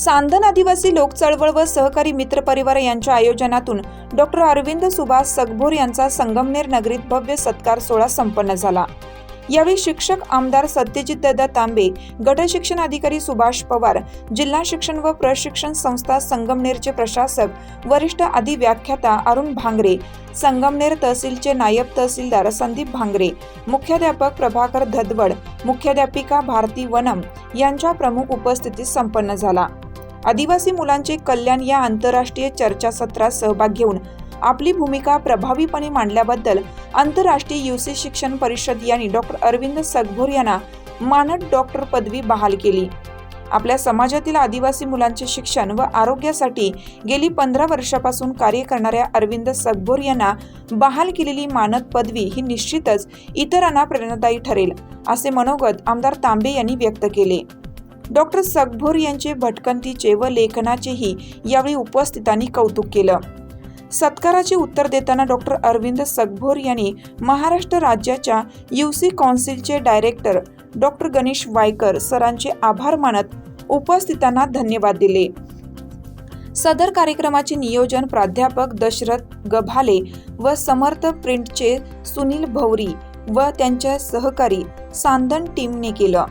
सांदन आदिवासी लोक चळवळ व सहकारी मित्र परिवार यांच्या आयोजनातून डॉक्टर अरविंद सुभाष सगभोर यांचा संगमनेर नगरीत भव्य सत्कार सोहळा संपन्न झाला. यावेळी शिक्षक आमदार सत्यजित दादा तांबे गट शिक्षण अधिकारी सुभाष पवार जिल्हा शिक्षण व प्रशिक्षण संस्था संगमनेरचे प्रशासक वरिष्ठ आदी व्याख्याता अरुण भांगरे संगमनेर तहसीलचे नायब तहसीलदार संदीप भांगरे मुख्याध्यापक प्रभाकर धदवड मुख्याध्यापिका भारती वनम यांच्या प्रमुख उपस्थितीत संपन्न झाला. आदिवासी मुलांचे कल्याण या आंतरराष्ट्रीय चर्चासत्रात सहभाग घेऊन आपली भूमिका प्रभावीपणे मांडल्याबद्दल आंतरराष्ट्रीय युसी शिक्षण परिषद यांनी डॉक्टर अरविंद सगभोर यांना मानद डॉक्टर पदवी बहाल केली. आपल्या समाजातील आदिवासी मुलांचे शिक्षण व आरोग्यासाठी गेली पंधरा वर्षापासून कार्य करणाऱ्या अरविंद सगभोर यांना बहाल केलेली मानद पदवी ही निश्चितच इतरांना प्रेरणादायी ठरेल असे मनोगत आमदार तांबे यांनी व्यक्त केले. डॉक्टर सगभोर यांचे भटकंतीचे व लेखनाचेही यावेळी उपस्थितांनी कौतुक केलं. सत्काराचे उत्तर देताना डॉक्टर अरविंद सगभोर यांनी महाराष्ट्र राज्याच्या युसी कौन्सिलचे डायरेक्टर डॉक्टर गणेश वायकर सरांचे आभार मानत उपस्थितांना धन्यवाद दिले. सदर कार्यक्रमाचे नियोजन प्राध्यापक दशरथ गभाले व समर्थ प्रिंटचे सुनील भवरी व त्यांच्या सहकारी सांदन टीमने केलं.